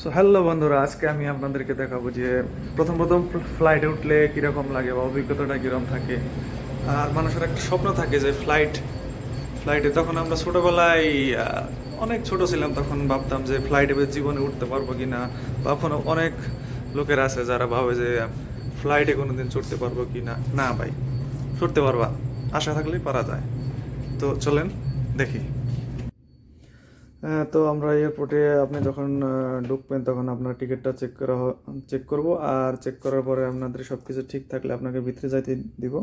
So hello বন্ধুরা, আজকে আমি আপনাদেরকে দেখাবো যে প্রথম প্রথম ফ্লাইটে উঠলে কীরকম লাগে বা অভিজ্ঞতাটা কীরকম থাকে। আর মানুষের একটা স্বপ্ন থাকে যে ফ্লাইট ফ্লাইটে তখন আমরা ছোটোবেলায় অনেক ছোট ছিলাম, তখন ভাবতাম যে ফ্লাইটে জীবনে উঠতে পারব কি না বা এখনও অনেক লোকের আছে যারা ভাবে যে ফ্লাইটে কোনো দিন চড়তে পারব কি না না ভাই চড়তে পারবা, আশা থাকলেই পারা যায়। তো চলেন দেখি। তো আমরা এয়ারপোর্টে আপনি যখন ঢুকবেন তখন আপনার টিকিটটা চেক করা চেক করব। আর চেক করার পরে আপনাদের সব কিছু ঠিক থাকলে আপনাকে ভিতরে যাইতে দিব।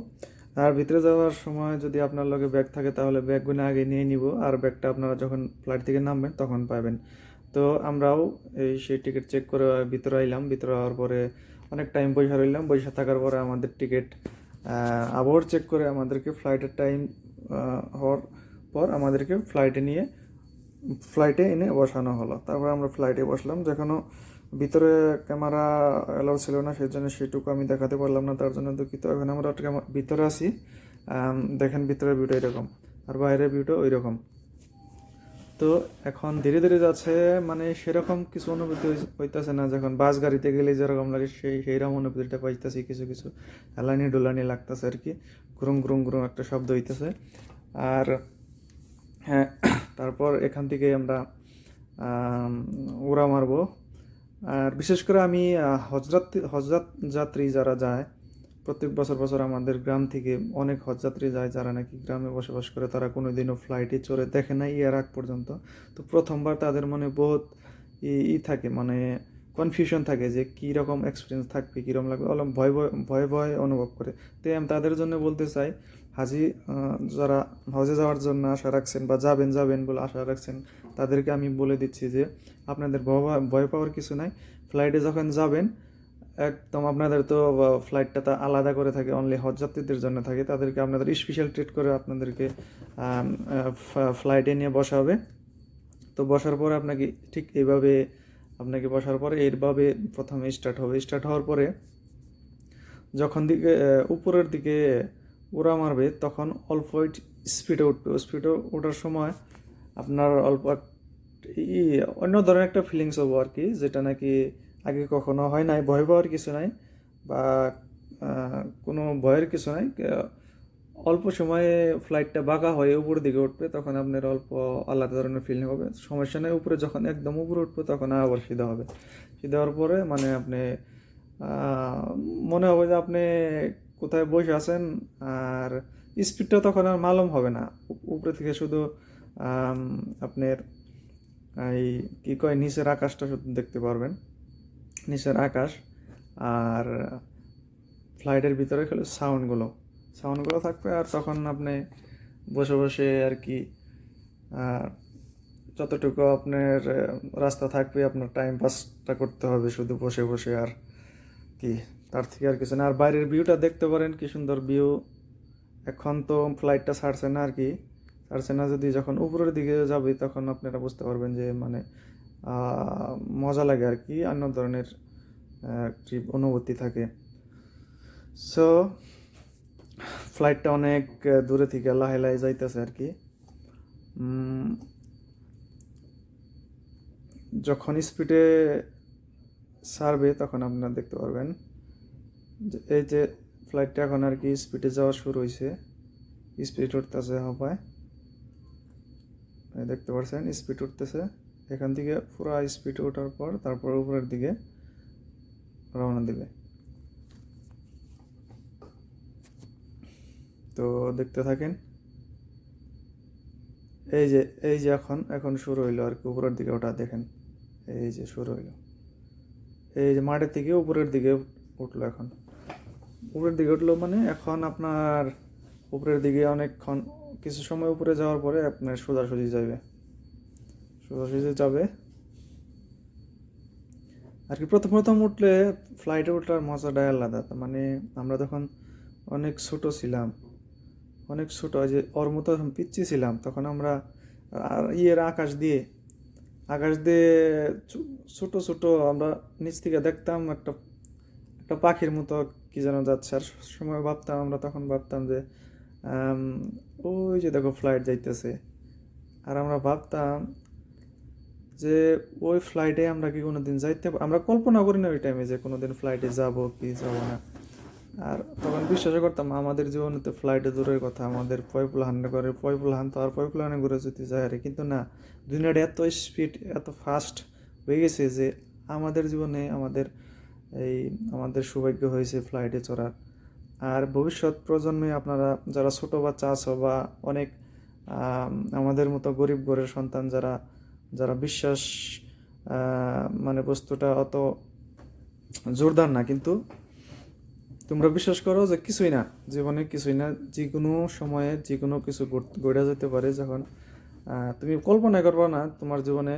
আর ভিতরে যাওয়ার সময় যদি আপনার লগে ব্যাগ থাকে তাহলে ব্যাগগুলো আগে নিয়ে নিব। আর ব্যাগটা আপনারা যখন ফ্লাইট থেকে নামবেন তখন পাবেন। তো আমরাও এই সেই টিকিট চেক করে ভিতরে আইলাম। ভিতরে হওয়ার পরে অনেক টাইম বৈশা রইলাম। বৈশা থাকার পরে আমাদের টিকিট আবার চেক করে আমাদেরকে ফ্লাইটের টাইম হওয়ার পর আমাদেরকে ফ্লাইটে নিয়ে ফ্লাইটে এনে বসানো হলো। তারপরে আমরা ফ্লাইটে বসলাম যেখানেও ভিতরে ক্যামেরা অ্যালাউ ছিল না সেই জন্য সেটুকু আমি দেখাতে পারলাম না তার জন্য দুঃখিত। এখন আমরা ভিতরে আম, দেখেন ভিতরের ভিউটা এরকম আর বাইরের ভিউটা ওই রকম তো এখন ধীরে ধীরে যাচ্ছে মানে সেরকম কিছু অনুভূতি হইতেছে না যখন বাস গাড়িতে গেলে যেরকম লাগে সেই সেইরকম অনুভূতিটা পাইতেছি কিছু কিছু হেলানি ডোলানি লাগতেছে আর কি গ্রুম গ্রুম গ্রুম একটা শব্দ হইতেছে। আর হ্যাঁ তারপর এখান থেকে আমরা আম, উড়া মারবো। আর বিশেষ করে আমি হজরত হজরত যাত্রী যারা যায় প্রত্যেক বছর বছর আমাদের গ্রাম থেকে অনেক হজযাত্রী যায় যারা নাকি গ্রামে বসবাস করে তারা কোনো দিনও ফ্লাইটে চড়ে দেখে নাই এর আগ পর্যন্ত। তো প্রথমবার তাদের মনে বহুত ই- ই থাকে মানে কনফিউশন থাকে যে কী রকম এক্সপিরিয়েন্স থাকবে কীরকম লাগবে। অলম ভয় ভয় ভয় ভয় অনুভব করে। তো আমি তাদের জন্য বলতে চাই হাজি যারা হজে যাওয়ার জন্য আশা রাখছেন বা যাবেন যাবেন বলে আশা রাখছেন, তাদেরকে আমি বলে দিচ্ছি যে আপনাদের ভয় পাওয়ার কিছু নাই। ফ্লাইটে যখন যাবেন, একদম আপনাদের তো ফ্লাইটটা তা আলাদা করে থাকে অনলি হজযাত্রীদের জন্য থাকে। তাদেরকে আপনাদের স্পেশাল ট্রিট করে আপনাদেরকে ফ্লাইটে নিয়ে বসা হবে। তো বসার পরে আপনাকে ঠিক এইভাবে, আপনাকে বসার পরে এইভাবে প্রথমে স্টার্ট হবে। স্টার্ট হওয়ার পরে যখন দিকে উপরের দিকে উড়া মারবে, তখন অল্প স্পিডে উঠবে। স্পিডে ওঠার সময় আপনার অল্প অন্য ধরনের একটা ফিলিংস হব আর কি, যেটা নাকি আগে কখনো হয় নাই, ভয় পাওয়ার কিছু নাই, বা কোনো ভয়ের কিছু নাই। অল্প সময়ে ফ্লাইটটা বাঁকা হয়ে উপরের দিকে উঠবে, তখন আপনার অল্প আলাদা ধরনের ফিলিং হবে। সমস্যা নেই, উপরে যখন একদম উপরে উঠবে, তখন আবার সিধা হবে। সিধা হওয়ার পরে মানে আপনি মনে হবে যে আপনি কোথায় বসে আছেন, আর স্পিডটা তখন আর মালুম হবে না। উপরে থেকে শুধু আপনার, এই কী কয়, নিচের আকাশটা শুধু দেখতে পারবেন। নিচের আকাশ, আর ফ্লাইটের ভিতরে খেলে সাউন্ডগুলো। সাউন্ডগুলো থাকবে আর তখন আপনি বসে বসে আর কি যতটুকু আপনার, রাস্তা থাকবে, আপনার টাইম পাসটা করতে হবে শুধু বসে বসে আর কি। তার থেকে আর কিছু না। আর বাইরের ভিউটা দেখতে পারেন, কি সুন্দর ভিউ এখন তো ফ্লাইটটা ছাড়ছে না আর কি। ছাড়ছে না যদি যখন উপরের দিকে যাবে, তখন আপনারা বুঝতে পারবেন যে মানে মজা লাগে আর কি, অন্য ধরনের একটি অনুভূতি থাকে। সো ফ্লাইটটা অনেক দূরে থেকে লাহে লাহে যাইতেছে আর কি। যখন স্পিডে ছাড়বে, তখন আপনারা দেখতে পারবেন। এই যে ফ্লাইটটা এখন আর কি স্পিডে যাওয়া শুরু হয়েছে স্পিড উঠতেছে হবায় দেখতে পাচ্ছেন স্পিড উঠতেছে। এখান থেকে পুরো স্পিড ওঠার পর তারপর উপরের দিকে রওনা দিবে। তো দেখতে থাকেন, এই যে এই যে এখন এখন শুরু হইল আর কি, উপরের দিকে ওটা দেখেন। এই যে শুরু হইল। এই যে মাঠের থেকে উপরের দিকে উঠল এখন। উপরের দিকে উঠল মানে এখন আপনার উপরের দিকে অনেকক্ষণ, কিছু সময় উপরে যাওয়ার পরে আপনার সোজাসুজি যাবে। সোজাসুজি যাবে। আর কি প্রথম প্রথম উঠলে ফ্লাইটে উঠলার মজাটাই আলাদা। মানে আমরা তখন অনেক ছোট ছিলাম, অনেক ছোট যে ওর মতো পিচ্ছি ছিলাম, তখন আমরা আর ইয়ের আকাশ দিয়ে আকাশ দিয়ে ছোট ছোট আমরা নিচ থেকে দেখতাম একটা একটা পাখির মতো কি যেন যাচ্ছে। আর সময় ভাবতাম, আমরা তখন ভাবতাম যে ওই যে দেখো ফ্লাইট যাইতেছে। আর আমরা ভাবতাম যে, ওই ফ্লাইটে আমরা কি কোনো দিন যাইতে আমরা কল্পনা করি না ওই টাইমে যে কোনো দিন ফ্লাইটে যাব কি যাব না। আর তখন বিশ্বাস করতাম, আমাদের জীবনে তো ফ্লাইটে দূরের কথা। আমাদের পয়পুলাহান করে পয়পুলাহান তো আর পয়পুলাহানে ঘুরে যেতে যায় আরে। কিন্তু না, দুনিয়াটা এত স্পিড এত ফাস্ট হয়ে গেছে যে, আমাদের জীবনে আমাদের এই আমাদের সৌভাগ্য হয়েছে ফ্লাইটে চড়ার। আর ভবিষ্যৎ প্রজন্মে আপনারা যারা ছোট বাচ্চা আছো বা অনেক আমাদের মতো গরিব ঘরের সন্তান যারা যারা বিশ্বাস মানে বস্তুটা অত জোরদার না, কিন্তু তোমরা বিশ্বাস করো যে কিছুই না, জীবনে কিছুই না যে কোনো সময়ে যে কোনো কিছু গড়ে যেতে পারে যখন তুমি কল্পনা করবা না তোমার জীবনে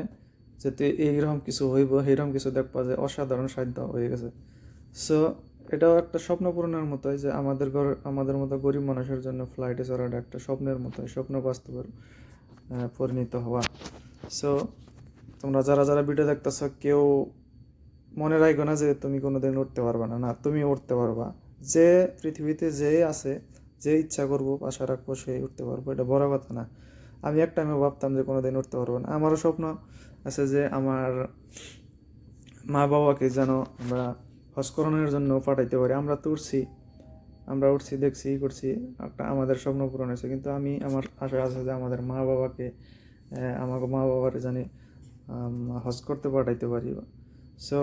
যাতে এইরকম কিছু হইব, এইরকম কিছু দেখবা যে অসাধারণ সাধ্য হয়ে গেছে। সো এটাও একটা স্বপ্ন পূরণের মতোই যে আমাদের ঘর, আমাদের মতো গরিব মানুষের জন্য ফ্লাইটে চড়াটা একটা স্বপ্নের মতোই, স্বপ্ন বাস্তবের পরিণত হওয়া। সো তোমরা যারা যারা ভিডিও দেখতেছ, কেউ মনে রাখো না যে তুমি কোনোদিন উঠতে পারবে না। না, তুমি উঠতে পারবা। যে পৃথিবীতে যে আছে, যে ইচ্ছা করব, আশা রাখব সে উঠতে পারব। এটা বড় কথা না। আমি এক টাইমে ভাবতাম যে কোনোদিন উঠতে পারব না। আমারও স্বপ্ন আছে যে আমার মা বাবাকে যেন আমরা হজকরণের জন্য পাঠাইতে পারি। আমরা তো উঠছি, আমরা উঠছি, দেখছি করছি, একটা আমাদের স্বপ্ন পূরণ হয়েছে। কিন্তু আমি, আমার আশা আছে যে আমাদের মা বাবাকে আমাকে মা বাবার জানি হজ করতে পাঠাইতে পারি। সো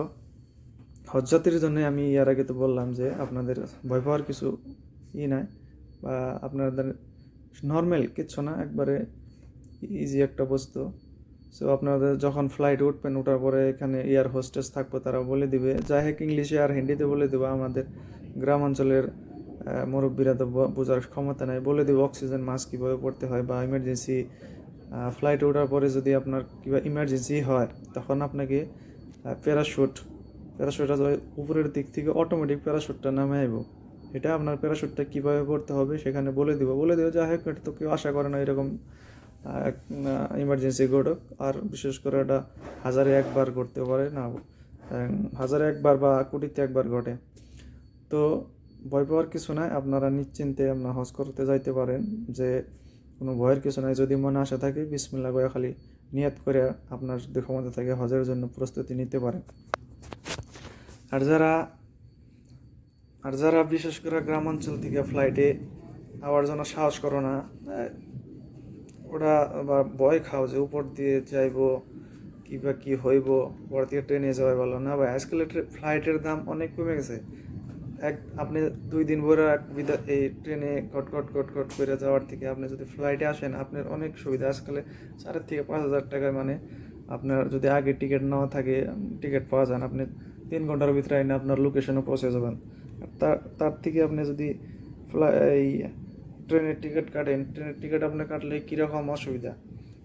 হজযাত্রীর জন্য আমি ইয়ার আগে তো বললাম যে আপনাদের ভয় পাওয়ার কিছু ই নাই, বা আপনাদের নর্মাল কিচ্ছু না, একবারে ইজি একটা বস্তু। সো আপনাদের যখন ফ্লাইট উঠবেন ওঠার পরে এখানে এয়ার হোস্টেস থাকবে, তারা বলে দিবে, যাই হোক ইংলিশে আর হিন্দিতে বলে দেবে, আমাদের গ্রাম অঞ্চলের মুরব্বীরা তো বোঝার ক্ষমতা নাই। বলে দেবে অক্সিজেন মাস্ক কীভাবে পড়তে হয় বা ইমার্জেন্সি ফ্লাইটে ওঠার পরে যদি আপনার কিবা ইমার্জেন্সি হয়, তখন আপনাকে প্যারাশুট প্যারাশুট উপরের দিক থেকে অটোমেটিক প্যারাশুটটা নামে আইব। এটা আপনার প্যারাশুটটা কীভাবে পড়তে হবে, সেখানে বলে দিব। বলে দেবো, যাই হোক, এটা তো কেউ আশা করে না, এরকম ইমার্জেন্সি ঘটক, আর বিশেষ করে এটা হাজারে একবার ঘটতে পারে না হাজারে একবার বা কোটিতে একবার ঘটে। তো ভয় পাওয়ার কিছু নাই, আপনারা নিশ্চিন্তে আপনার হজ করতে যাইতে পারেন, যে কোনো ভয়ের কিছু নাই। যদি মনে আশা থাকে বিসমিল্লা গয়া খালি নিয়ত করে আপনার ক্ষমতা থাকে হজের জন্য প্রস্তুতি নিতে পারেন। আর যারা আর যারা বিশেষ করে গ্রাম অঞ্চল থেকে ফ্লাইটে আবার জন্য সাহস করো না ওরা আবার ভয় খাও যে উপর দিয়ে যাইব, কি বা কি হইব পর দিয়ে ট্রেনে যাওয়াই ভালো না। ভাই, আজকাল ফ্লাইটের দাম অনেক কমে গেছে। এক, আপনি দুই দিন ভরে এক বিদা এই ট্রেনে কট কট কট কট করে যাওয়ার থেকে আপনি যদি ফ্লাইটে আসেন, আপনার অনেক সুবিধা। আজকালে চারের থেকে পাঁচ হাজার টাকায় মানে আপনার যদি আগে টিকিট নেওয়া থাকে, টিকিট পাওয়া যান আপনি তিন ঘণ্টার ভিতরে এনে আপনার লোকেশনে পৌঁছে যাবেন তার তার থেকে আপনি যদি ফ্লাই ট্রেনের টিকিট কাটেন। ট্রেনের টিকিট আপনি কাটলে কীরকম অসুবিধা?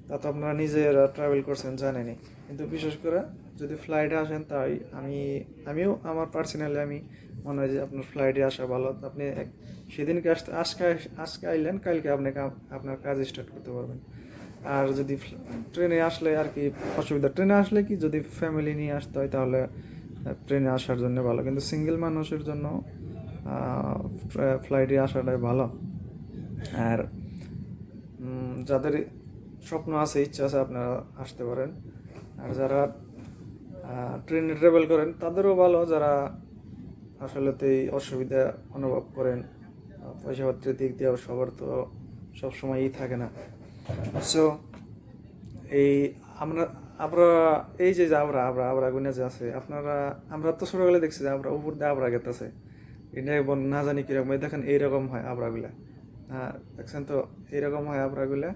তা তো আপনারা নিজেরা ট্রাভেল করছেন জানেনি কিন্তু বিশেষ করে যদি ফ্লাইটে আসেন, তাই আমি, আমিও, আমার পার্সোনালি আমি মনে হয় যে আপনার ফ্লাইটে আসা ভালো। আপনি এক- সেদিনকে আসতে আজকে আজকে আইলেন, কালকে আপনি আপনার কাজ স্টার্ট করতে পারবেন। আর যদি ট্রেনে আসলে আর কি অসুবিধা? ট্রেনে আসলে কি যদি ফ্যামিলি নিয়ে আসতে হয়, তাহলে ট্রেনে আসার জন্য ভালো। কিন্তু সিঙ্গেল মানুষের জন্য ফ্লাইটে আসাটাই ভালো। আর যাদের স্বপ্ন আছে ইচ্ছা আছে আপনারা আসতে পারেন। আর যারা ট্রেনে ট্রাভেল করেন তাদেরও ভালো। যারা আসলে তো এই অসুবিধা অনুভব করেন আহ, পয়সা পত্রের দিক দিয়ে সবার তো সবসময়ই থাকে না। সো এই আমরা আমরা এই যে আমরা আমরা আমরা গুনে যে আছে আপনারা আমরা তো ছোটবেলায় দেখছি যে আমরা উপর দিয়ে আবরা গেতেছে। এটা না জানি কীরকম দেখেন এইরকম হয় আবরাগুলা। হ্যাঁ দেখছেন তো এইরকম হয় আবরাগুলা।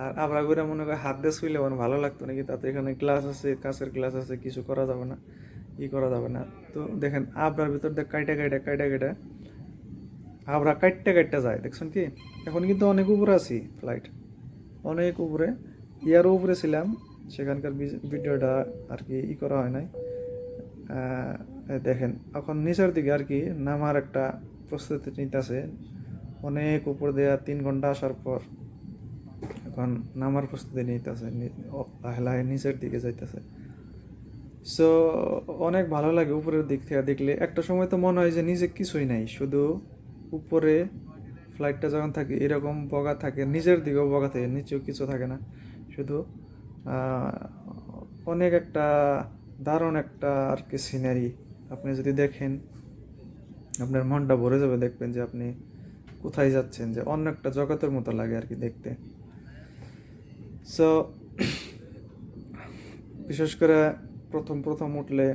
আর আবরাগুলা মনে করে হাত দিয়ে শুইলে মানে ভালো লাগতো নাকি? তাতে এখানে গ্লাস আছে কাঁচের গ্লাস আছে, কিছু করা যাবে না, ই করা যাবে না। তো দেখেন আবরার ভিতর দেখ কাইটা কাইটা কাইটা কাইটা, আবরা কাইটটা কাইটটা যায়, দেখছেন কি? এখন কিন্তু অনেক উপরে আছি ফ্লাইট অনেক উপরে। ইয়ারও উপরে ছিলাম, সেখানকার ভিডিওটা আর কি ই করা হয় নাই। দেখেন, এখন নিচের দিকে আর কি নামার একটা প্রস্তুতি নিতেছে। অনেক উপর দেওয়া তিন ঘণ্টা আসার পর এখন নামার প্রস্তুতি নিতেছে লাহে নিচের দিকে যাইতেছে। সো অনেক ভালো লাগে উপরের দিক থেকে দেখলে। একটা সময় তো মনে হয় যে নিজে কিছুই নাই, শুধু উপরে ফ্লাইটটা যখন থাকে, এরকম বগা থাকে, নিজের দিকেও বগা থাকে, নিচেও কিছু থাকে না। শুধু অনেক একটা দারুণ একটা আর কি সিনারি আপনি যদি দেখেন, আপনার মনটা ভরে যাবে দেখবেন যে আপনি কোথায় যাচ্ছেন যে অন্য একটা জগতের মতো লাগে আর কি দেখতে। সো বিশেষ করে প্রথম প্রথম উঠলে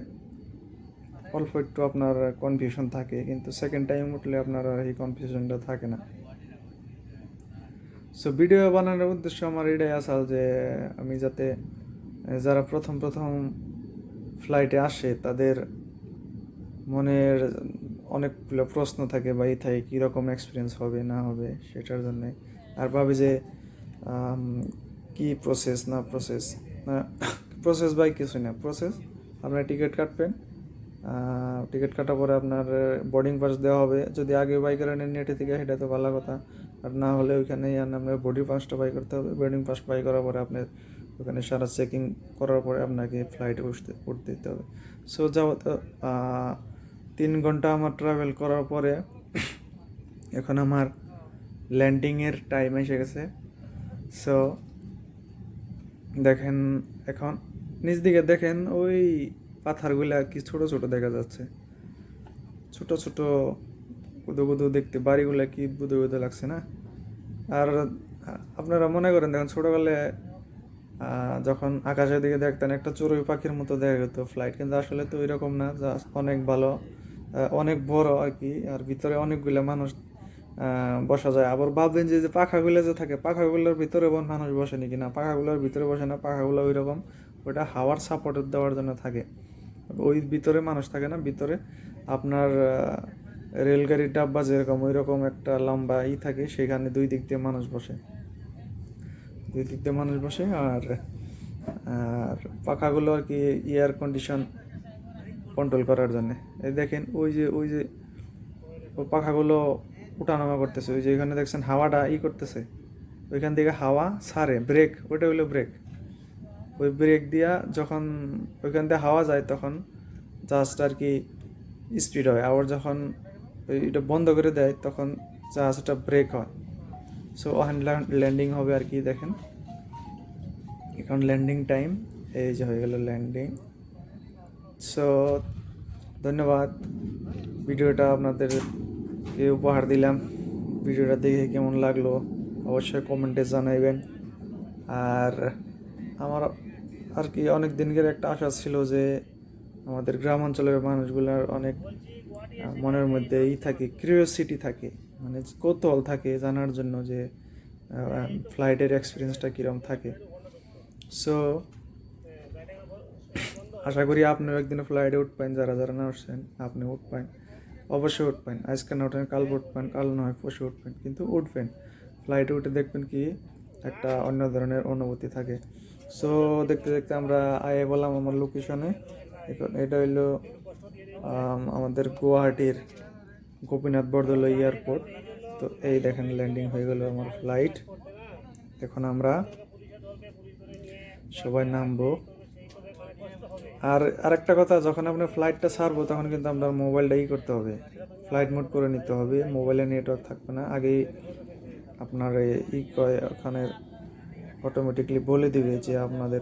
অল্প একটু আপনার কনফিউশন থাকে, কিন্তু সেকেন্ড টাইম উঠলে আপনার এই কনফিউশনটা থাকে না। সো ভিডিও বানানোর উদ্দেশ্য আমার এটাই আসাল যে আমি যাতে, যারা প্রথম প্রথম ফ্লাইটে আসে, তাদের মনের অনেকগুলো প্রশ্ন থাকে বা এই থাকে কীরকম এক্সপিরিয়েন্স হবে না হবে সেটার জন্য। আর ভাবি যে কি প্রসেস না প্রসেস না প্রসেস বাই কিছুই না। প্রসেস আপনার টিকিট কাটবেন টিকিট কাটার পরে আপনার বোর্ডিং পাস দেওয়া হবে। যদি আগে বাই করে নেন নেটে থেকে সেটা তো ভালো কথা। আর না হলে ওইখানেই আর আপনার বোর্ডিং পাসটা বাই করতে হবে। বোর্ডিং পাস বাই করার পরে আপনার ওখানে সারা চেকিং করার পরে আপনাকে ফ্লাইটে উঠতে উঠতে দিতে হবে। সো যাও তো আহ, তিন ঘণ্টা আমার ট্রাভেল করার পরে এখন আমার ল্যান্ডিংয়ের টাইম এসে গেছে। সো দেখেন এখন, নিচ দিকে দেখেন ওই পাথরগুলা কি ছোট ছোট দেখা যাচ্ছে। ছোট ছোট কুদো কুদো দেখতে, বাড়িগুলো কি বুদো বুদো লাগছে না? আর আপনারা মনে করেন, দেখেন ছোটবেলায় যখন আকাশের দিকে দেখতেন, একটা চড়ুই পাখির মতো দেখা যেত ফ্লাইট কিন্তু আসলে তো ওইরকম না জাস্ট অনেক ভালো। অনেক বড় আর কি, আর ভিতরে অনেকগুলো মানুষ বসা যায়। আবার ভাববেন যে পাখাগুলো যে থাকে, পাখাগুলোর ভিতরে মানুষ বসেনি কিনা পাখাগুলোর ভিতরে বসে না, পাখাগুলো ওই রকম ওইটা হাওয়ার সাপোর্ট দেওয়ার জন্য থাকে। ওই ভিতরে মানুষ থাকে না, ভিতরে আপনার রেলগাড়ির ডাব্বা যেরকম ওই রকম একটা লম্বা ই থাকে, সেখানে দুই দিক দিয়ে মানুষ বসে। দুই দিক দিয়ে মানুষ বসে, আর আর পাখাগুলো আর কি এয়ার কন্ডিশন কন্ট্রোল করার জন্য। এই দেখেন, ওই যে ওই যে পাখাগুলো উঠানামা করতেছে। ওই যে এখানে দেখছেন হাওয়াটা ই করতেছে। ওইখান থেকে হাওয়া সারে ব্রেক ওইটা হলো ব্রেক ওই ব্রেক দিয়া যখন ওইখান দিয়ে হাওয়া যায় তখন জাহাজটা আর কি স্পিড হয়। আবার যখন এটা বন্ধ করে দেয় তখন জাহাজটা ব্রেক হয়। সো ওখানে ল্যান্ডিং হবে আর কি, দেখেন। এখন ল্যান্ডিং টাইম এই যে হয়ে গেল ল্যান্ডিং সো ধন্যবাদ। ভিডিওটা আপনাদের উপহার দিলাম, ভিডিওটা দেখে কেমন লাগল অবশ্যই কমেন্টে জানাইবেন। আর আমার আর কি অনেক দিনকের একটা আশা ছিল যে আমাদের গ্রাম অঞ্চলের মানুষগুলোর অনেক মনের মধ্যে ই থাকে কিউরিওসিটি থাকে মানে কৌতূহল থাকে জানার জন্য যে ফ্লাইটের এক্সপিরিয়েন্সটা কীরকম থাকে। সো আশা করি আপনিও একদিন ফ্লাইটে উঠবেন, যারা যারা না উঠছেন আপনি উঠবেন। অবশ্যই উঠবেন, আজকে না উঠেন কাল উঠবেন, কাল নয়, পরশু উঠবেন, কিন্তু উঠবেন। ফ্লাইটে উঠে দেখবেন কি একটা অন্য ধরনের অনুভূতি থাকে। সো দেখতে দেখতে আমরা আয়ে বললাম আমার লোকেশনে এখন এটা হইল আমাদের গুয়াহাটির গোপীনাথ বরদলৈ এয়ারপোর্ট তো এই দেখেন ল্যান্ডিং হয়ে গেল আমার ফ্লাইট এখন আমরা সবাই নামবো। আর আরেকটা কথা, যখন আপনি ফ্লাইটটা ছাড়বো, তখন কিন্তু আপনার মোবাইলটা ই করতে হবে। ফ্লাইট মোড করে নিতে হবে। মোবাইলে নেটওয়ার্ক থাকবে না। আগেই আপনার ই ওখানে অটোমেটিকলি বলে দিবে যে আপনাদের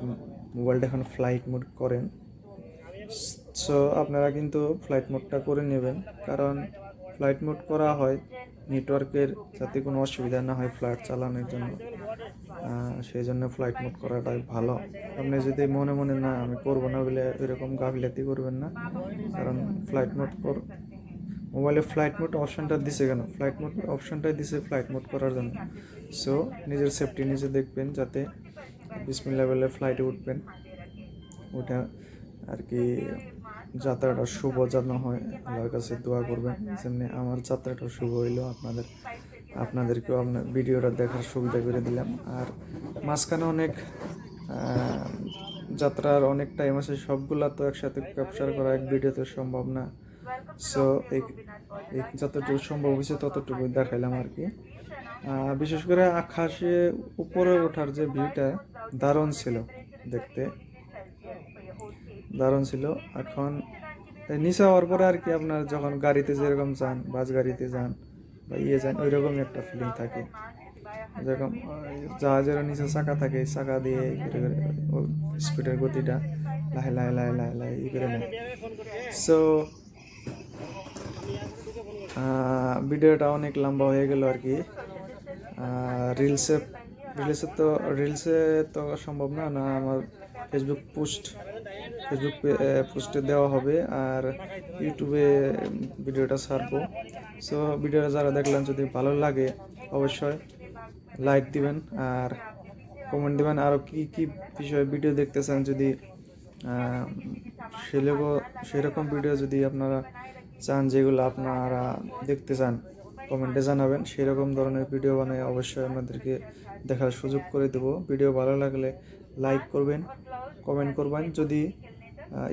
মোবাইলটা এখন ফ্লাইট মোড করেন। সো আপনারা কিন্তু ফ্লাইট মোডটা করে নেবেন। কারণ ফ্লাইট মোড করা হয় নেটওয়ার্কের যাতে কোনো অসুবিধা না হয় ফ্লাইট চালানোর জন্য। সেই জন্য ফ্লাইট মোড করাটাই ভালো। আপনি যদি মনে মনে না, আমি করব না বলে এরকম গাফিলাতি করবেন না। কারণ ফ্লাইট মোড কর, মোবাইলে ফ্লাইট মোড অপশানটা দিছে কেন? ফ্লাইট মোড, অপশানটাই দিছে ফ্লাইট মোড করার জন্য। সো নিজের সেফটি নিজে দেখবেন যাতে বিসমিল্লা বলে ফ্লাইটে উঠবেন। ওটা আর কি যাত্রাটা শুভ যেন হয়, আল্লাহর কাছে দোয়া করবেন। যেমনি আমার যাত্রাটা শুভ হইল আপনাদের, আপনাদেরকেও আপনার ভিডিওটা দেখার সুবিধা করে দিলাম। আর মাঝখানে অনেক যাত্রার অনেক টাইম আছে, সবগুলা তো একসাথে ক্যাপচার করা এক ভিডিওতে সম্ভব না। সো এই যতটুকু সম্ভব হয়েছে ততটুকু দেখাইলাম আর কি। বিশেষ করে আকাশে উপরে ওঠার যে ভিউটা দারুণ ছিল দেখতে। দারুণ ছিল। এখন নিচে হওয়ার পরে আর কি আপনার যখন গাড়িতে যেরকম যান, বাস গাড়িতে যান বা ইয়ে যান ওই রকমই একটা ফিলিং থাকে। যেরকম জাহাজের নিচে চাকা থাকে চাকা দিয়ে করে করে স্পিডের গতিটা লাহে লাহে লাহে লাহে লাহে ই করে নেয়। সো ভিডিওটা অনেক লম্বা হয়ে গেল আর কি। রিলসে রিলসে তো রিলসে তো সম্ভব না না আমার ফেসবুক পোস্ট ফেসবুক পোস্টে দেওয়া হবে আর ইউটিউবে ভিডিওটা ছাড়বো। সো ভিডিওটা যারা দেখলেন, যদি ভালো লাগে অবশ্যই লাইক দিবেন আর কমেন্ট দিবেন। আরও কি কি বিষয়ে ভিডিও দেখতে চান যদি সেরকম সেরকম ভিডিও যদি আপনারা চান, যেগুলো আপনারা দেখতে চান কমেন্টে জানাবেন। সেরকম ধরনের ভিডিও বানাই অবশ্যই আপনাদেরকে দেখার সুযোগ করে দেবো। ভিডিও ভালো লাগলে লাইক করবেন কমেন্ট করবেন। যদি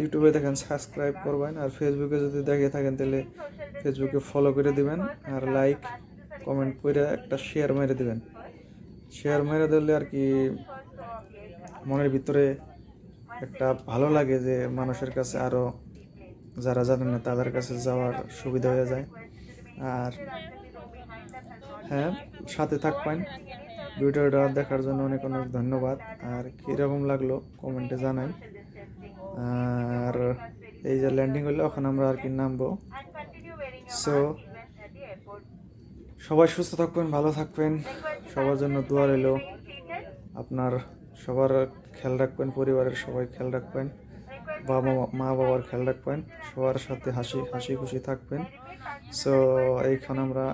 ইউটিউবে দেখেন সাবস্ক্রাইব করবেন। আর ফেসবুকে যদি দেখে থাকেন, তাহলে ফেসবুকে ফলো করে দিবেন। আর লাইক কমেন্ট করে একটা শেয়ার মেরে দিবেন। শেয়ার মেরে দিলে আর কি মনের ভিতরে একটা ভালো লাগে যে মানুষের কাছে আরও যারা জানেন না, তাদের কাছে যাওয়ার সুবিধা হয়ে যায়। আর হ্যাঁ সাথে থাকবেন। ভিডিওটা দেখার জন্য অনেক অনেক ধন্যবাদ। আর কীরকম লাগল কমেন্টে জানাই। আর এই যে ল্যান্ডিং হলো, এখন আমরা আর কি নামবো। সো সবাই সুস্থ থাকবেন, ভালো থাকবেন। সবার জন্য দোয়া রইল। আপনার সবার খেয়াল রাখবেন, পরিবারের সবাই খেয়াল রাখবেন, বাবা, মা, বাবার খেয়াল রাখবেন, সবার সাথে হাসি হাসি খুশি থাকবেন। সো এইখানে আমরা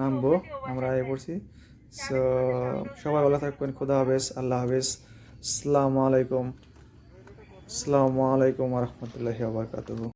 নামবো, আমরা আয় পড়ছি। সো সবাই ভালো থাকবেন খুদা হাফেজ আল্লাহ হাফেজ। আসসালামু আলাইকুম। আসসালামু আলাইকুম রহমতুল্লাহি আবরকাতুহু